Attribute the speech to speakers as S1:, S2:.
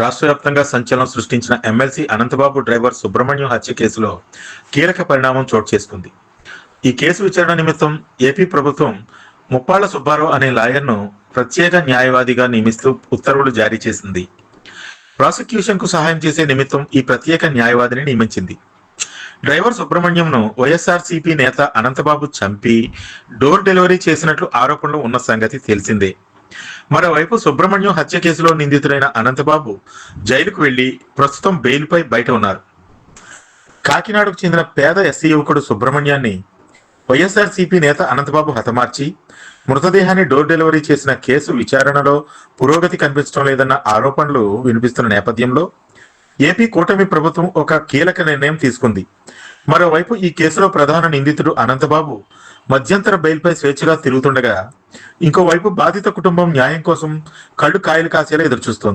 S1: రాష్ట్ర వ్యాప్తంగా సంచలనం సృష్టించిన ఎమ్మెల్సీ అనంతబాబు డ్రైవర్ సుబ్రహ్మణ్యం హత్య కేసులో కీలక పరిణామం చోటు చేసుకుంది. ఈ కేసు విచారణ నిమిత్తం ఏపీ ప్రభుత్వం ముప్పాళ్ళ సుబ్బారావు అనే లాయర్ను ప్రత్యేక న్యాయవాదిగా నియమిస్తూ ఉత్తర్వులు జారీ చేసింది. ప్రాసిక్యూషన్కు సహాయం చేసే నిమిత్తం ఈ ప్రత్యేక న్యాయవాదిని నియమించింది. డ్రైవర్ సుబ్రహ్మణ్యంను వైఎస్ఆర్సీపీ నేత అనంతబాబు చంపి డోర్ డెలివరీ చేసినట్లు ఆరోపణలు ఉన్న సంగతి తెలిసిందే. మరోవైపు సుబ్రహ్మణ్యం హత్య కేసులో నిందితుడైన అనంతబాబు జైలుకు వెళ్ళి ప్రస్తుతం బెయిల్పై బయట ఉన్నారు. కాకినాడకు చెందిన పేద ఎస్సీ యువకుడు సుబ్రహ్మణ్యాన్ని వైఎస్ఆర్సీపీ నేత అనంతబాబు హతమార్చి మృతదేహాన్ని డోర్ డెలివరీ చేసిన కేసు విచారణలో పురోగతి కనిపించడం లేదన్న ఆరోపణలు వినిపిస్తున్న నేపథ్యంలో ఏపీ కూటమి ప్రభుత్వం ఒక కీలక నిర్ణయం తీసుకుంది. మరోవైపు ఈ కేసులో ప్రధాన నిందితుడు అనంతబాబు మధ్యంతర బెయిల్పై స్వేచ్ఛగా తిరుగుతుండగా ఇంకోవైపు బాధిత కుటుంబం న్యాయం కోసం కళ్ళు కాయలు కాసేలా ఎదురుచూస్తోంది.